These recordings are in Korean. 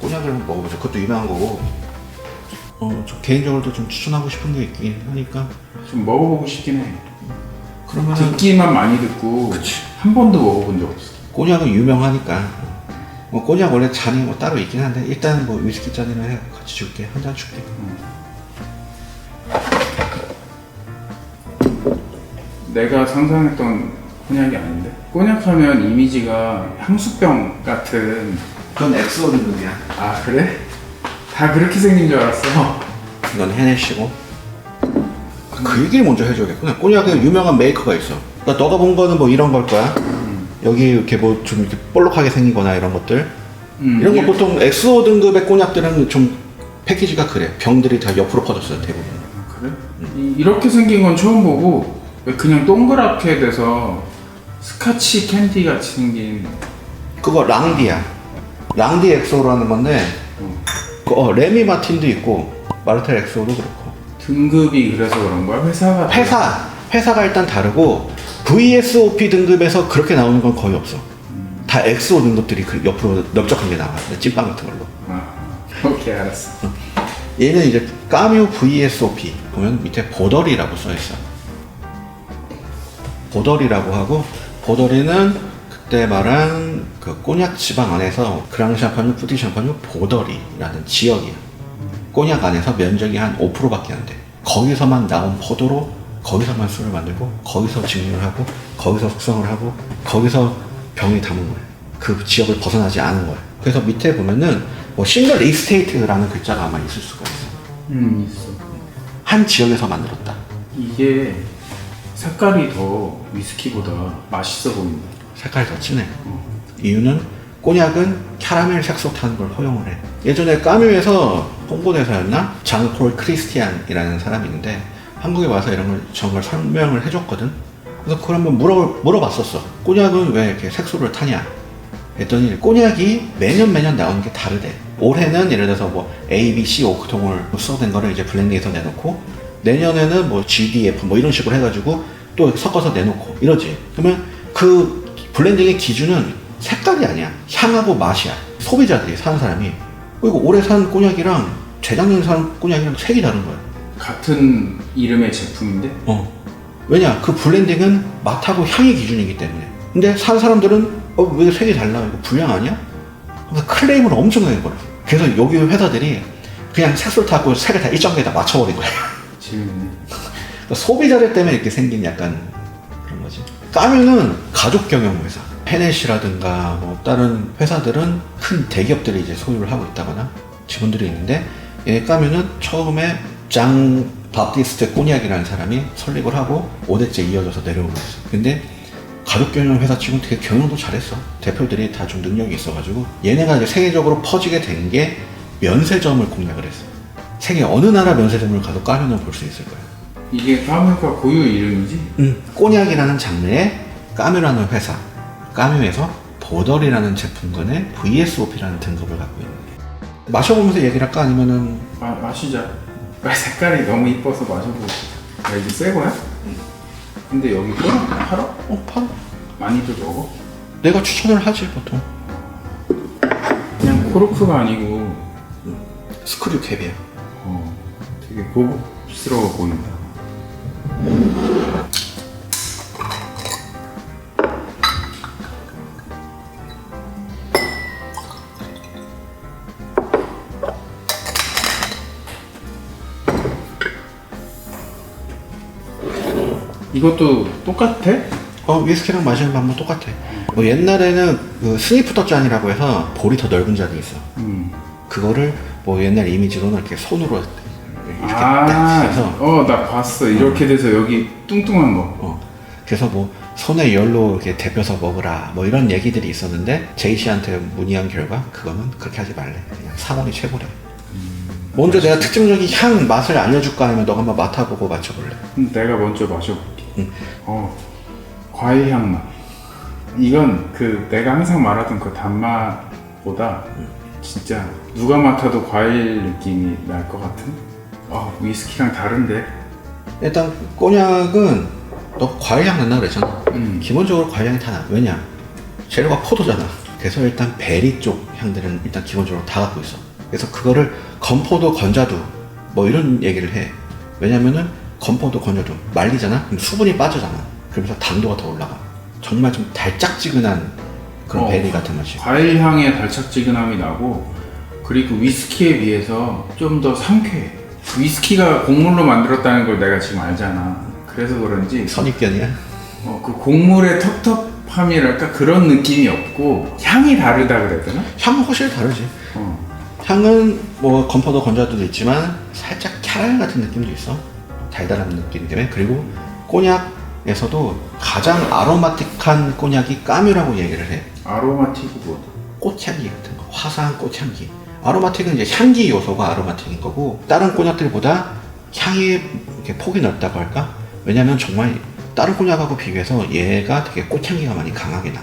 꼬냑을 한번 먹어보죠. 그것도 유명한 거고. 어, 저 개인적으로도 좀 추천하고 싶은 게 있긴 하니까. 좀 먹어보고 싶긴 해. 그러면 듣기만 많이 듣고 그치. 한 번도 먹어본 적 없어. 꼬냑은 유명하니까. 뭐 꼬냑 원래 잔이 뭐 따로 있긴 한데 일단 뭐 위스키 잔이나 해 같이 줄게 한 잔 줄게. 내가 상상했던 꼬냑이 아닌데 꼬냑하면 이미지가 향수병 같은 그건 엑소 등급이야. 아 그래? 다 그렇게 생긴 줄 알았어. 이건 헤네시고. 아, 그 얘기를 먼저 해줘야겠구나. 꼬냑에 유명한 메이커가 있어. 그러니까 너가 본 거는 뭐 이런 걸 거야. 여기 이렇게 뭐 좀 이렇게 볼록하게 생기거나 이런 것들. 음, 이런 거 이- 보통 엑소 등급의 꼬냑들은 좀 패키지가 그래. 병들이 다 옆으로 퍼졌어요 대부분. 아, 그래? 이, 이렇게 생긴 건 처음 보고 왜 그냥 동그랗게 돼서 스카치 캔디 같이 생긴 그거 랑디야. 랑디 엑소라는 건데 어, 그, 어, 레미 마틴도 있고 마르텔 엑소도 그렇고 등급이 그래서 그런 거야? 회사가 회사 회사가 일단 다르고 VSOP 등급에서 그렇게 나오는 건 거의 없어. 다 엑소 등급들이 그 옆으로 넓적한 게 나와. 찐빵 같은 걸로. 아, 오케이 알았어. 얘는 이제 까뮤 VSOP 보면 밑에 보더리라고 써 있어. 보더리라고 하고 보더리는 그때 말한 그 꼬냑 지방 안에서 그랑 샴파뉴, 푸디 샴파뉴 보더리라는 지역이야. 꼬냑 안에서 면적이 한 5%밖에 안 돼. 거기서만 나온 포도로 거기서만 술을 만들고 거기서 증류를 하고 거기서 숙성을 하고 거기서 병이 담은 거야. 그 지역을 벗어나지 않은 거야. 그래서 밑에 보면은 뭐 싱글 이스테이트라는 글자가 아마 있을 수가 있어. 음 있어. 한 지역에서 만들었다. 이게 색깔이 더 위스키보다 맛있어 보인다. 색깔이 더 진해. 이유는 꼬냑은 캐러멜 색소 타는 걸 허용을 해. 예전에 까뮤에서 홍보대사였나? 장폴 크리스티안이라는 사람이 있는데 한국에 와서 이런 걸 정말 설명을 해줬거든. 그래서 그걸 한번 물어, 물어봤었어. 꼬냑은 왜 이렇게 색소를 타냐? 했더니 꼬냑이 매년 매년 나오는 게 다르대. 올해는 예를 들어서 뭐 A, B, C 오크통을 수록된 거를 이제 블렌딩해서 내놓고 내년에는 뭐 GDF 뭐 이런 식으로 해가지고 또 섞어서 내놓고 이러지. 그러면 그 블렌딩의 기준은 색깔이 아니야. 향하고 맛이야. 소비자들이 사는 사람이 그리고 올해 산 꼬냑이랑 재작년 산 꼬냑이랑 색이 다른 거야. 같은 이름의 제품인데 어. 왜냐? 그 블렌딩은 맛하고 향의 기준이기 때문에. 근데 산 사람들은 어, 왜 색이 달라? 이거 불량 아니야? 그래서 클레임을 엄청나게 걸어. 그래서 여기 회사들이 그냥 색소를 타고 색을 다 일정에다 맞춰버린 거야. 재밌네. 그러니까 소비자들 때문에 이렇게 생긴 약간 그런 거지. 까뮤는 가족 경영 회사. 페넷이라든가 뭐 다른 회사들은 큰 대기업들이 이제 소유를 하고 있다거나 직원들이 있는데 얘 까뮤는 처음에 장 바티스트 꼬냑이라는 사람이 설립을 하고 5대째 이어져서 내려오고 있어. 근데 가족 경영 회사 치고는 되게 경영도 잘했어. 대표들이 다 좀 능력이 있어가지고 얘네가 이제 세계적으로 퍼지게 된 게 면세점을 공략을 했어. 세계 어느 나라 면세점을 가도 까뮤는 볼수 있을 거야. 이게 까뮤가 고유 이름이지? 음, 꼬냑이라는 장르의 까뮤라는 회사, 까뮤에서 보덜이라는 제품군의 VSOP라는 등급을 갖고 있는 게 마셔보면서 얘기를 할까 아니면은 마, 마시자. 아, 색깔이 너무 이뻐서 마셔보고 싶다. 야, 이게 새 거야? 근데 여기 꼬냑 팔아? 어 팔아 많이들 먹어? 내가 추천을 하지 보통 그냥 코르크가 아니고 스크류 캡이야 어, 되게 고급스러워 보인다. 이것도 똑같아? 어 위스키랑 마시는 방법 똑같아 뭐 옛날에는 그 스니프터 잔이라고 해서 볼이 더 넓은 잔이 있어 음. 그거를 뭐 옛날 이미지로는 이렇게 손으로 이렇게 딱 아, 해서 어, 나 봤어. 이렇게 돼서 여기 뚱뚱한 거. 어, 그래서 뭐 손에 열로 이렇게 데펴서 먹으라 뭐 이런 얘기들이 있었는데 제이 씨한테 문의한 결과 그거는 그렇게 하지 말래 그냥 사원이 최고래 먼저 내가 특징적인 향 맛을 알려줄까 아니면 너가 한번 맡아보고 맞춰볼래 음, 내가 먼저 마셔볼게. 응. 어, 과일 향 맛. 이건 그 내가 항상 말하던 그 단맛보다 진짜 누가 맡아도 과일 느낌이 날 것 같은? 아, 위스키랑 다른데? 일단 꼬냑은 너 과일 향 난다 그랬잖아 음. 기본적으로 과일 향이 다 나. 왜냐 재료가 포도잖아 그래서 일단 베리 쪽 향들은 일단 기본적으로 다 갖고 있어. 그래서 그거를 건포도 건자두 뭐 이런 얘기를 해. 왜냐면은 건포도 건자두 말리잖아. 그럼 수분이 빠져잖아. 그러면서 당도가 더 올라가. 정말 좀 달짝지근한 그런 어. 베리 같은 맛이. 과일 향의 달짝지근함이 나고 그리고 위스키에 비해서 좀 더 상쾌해. 위스키가 곡물로 만들었다는 걸 내가 지금 알잖아. 그래서 그런지 선입견이야. 어, 그 곡물의 텁텁함이랄까 그런 느낌이 없고 향이 다르다 그래야 되나? 향은 훨씬 다르지. 어. 향은 뭐 건포도 건자두도 있지만 살짝 캐럴 같은 느낌도 있어. 달달한 느낌 때문에 그리고 꼬냑에서도 가장 아로마틱한 꼬냑이 까뮤라고 얘기를 해. 아로마틱이 뭐다? 꽃향기 같은 거, 화사한 꽃향기. 아로마틱은 이제 향기 요소가 아로마틱인 거고 다른 꼬냑들보다 향의 폭이 넓다고 할까? 왜냐면 정말 다른 꼬냑하고 비교해서 얘가 되게 꽃향기가 많이 강하게 나.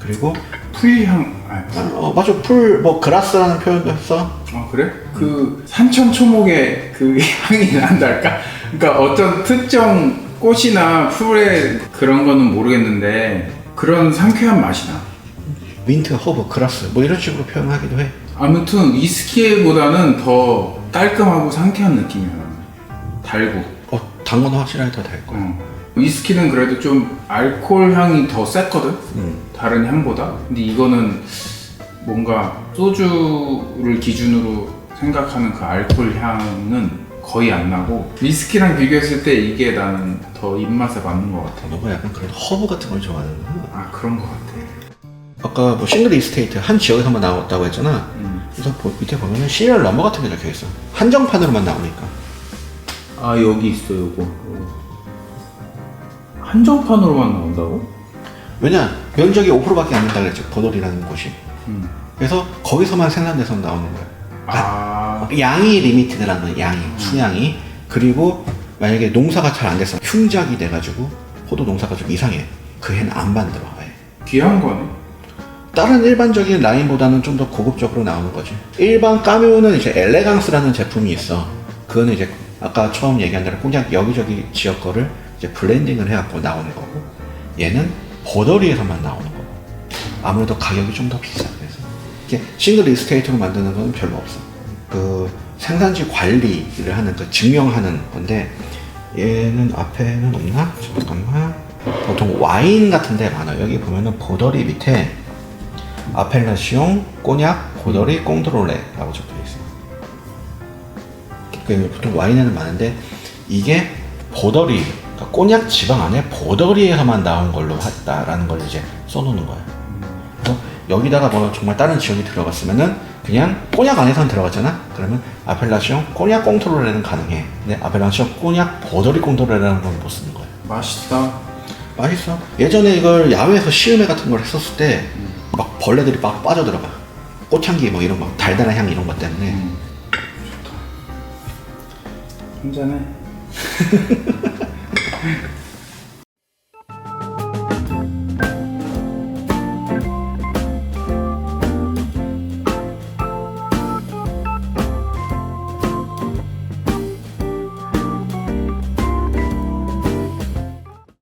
그리고 풀향 풀. 어 맞아 풀 뭐 그라스라는 표현도 했어. 아 그래? 그 산천 초목의 그 향이 난달까? 그러니까 어떤 특정 꽃이나 풀의 그런 거는 모르겠는데 그런 상쾌한 맛이 나. 민트, 허브, 그라스 뭐 이런 식으로 표현하기도 해. 아무튼 위스키보다는 더 깔끔하고 상쾌한 느낌이야. 달고. 어, 단건 확실하게 더달 거야. 어. 위스키는 그래도 좀 알코올 향이 더 셌거든. 음. 다른 향보다. 근데 이거는 뭔가 소주를 기준으로 생각하는 그 알코올 향은 거의 안 나고 위스키랑 비교했을 때 이게 나는 더 입맛에 맞는 것 같아. 너가 약간 그런 허브 같은 걸 좋아하는구나. 아 그런 것 같아. 아까 뭐 싱글 이스테이트 한 지역에서만 나왔다고 했잖아. 음. 그래서 보- 밑에 보면은 시리얼 넘버 같은 게 적혀 있어. 한정판으로만 나오니까. 아 여기 있어 요거. 한정판으로만 나온다고? 왜냐 면적이 5%밖에 안 된다 그랬죠. 보돌이라는 곳이. 음. 그래서 거기서만 생산돼서 나오는 거야. 아 양이 리미티드라는 거야. 양이 수량이. 그리고 만약에 농사가 잘안 돼서 흉작이 돼가지고 포도 농사가 좀 이상해. 그 해는 안 만들어. 아예. 귀한 거네. 다른 일반적인 라인보다는 좀 더 고급적으로 나오는 거지. 일반 까뮤는 이제 엘레강스라는 제품이 있어. 그거는 이제 아까 처음 얘기한 대로 그냥 여기저기 지역 거를 이제 블렌딩을 해갖고 나오는 거고, 얘는 보더리에서만 나오는 거고. 아무래도 가격이 좀 더 비싸. 그래서 이게 싱글 리스테이트로 만드는 건 별로 없어. 그 생산지 관리를 하는 그 증명하는 건데 얘는 앞에는 없나? 잠깐만. 보통 와인 같은 데 많아요. 여기 보면은 보더리 밑에 아펠라시옹, 꼬냑, 고더리, 꽁드롤레라고 적혀 있어요. 그 보통 와인에는 많은데 이게 보더리, 그러니까 꼬냑 지방 안에 보더리에서만 나온 걸로 했다라는 걸 이제 써놓는 거예요. 그래서 여기다가 뭐 정말 다른 지역이 들어갔으면은 그냥 꼬냑 안에선 들어갔잖아. 그러면 아펠라시옹, 꼬냑 꽁트롤레는 가능해. 근데 아펠라시옹, 꼬냑, 보더리 꽁트롤레라는 건 못 쓰는 거예요. 맛있다. 맛있어. 예전에 이걸 야외에서 시음회 같은 걸 했었을 때 막 벌레들이 막 빠져들어가. 꽃향기 뭐 이런 막 달달한 향 이런 것 때문에 음. 좋다. 한잔해. Yeah.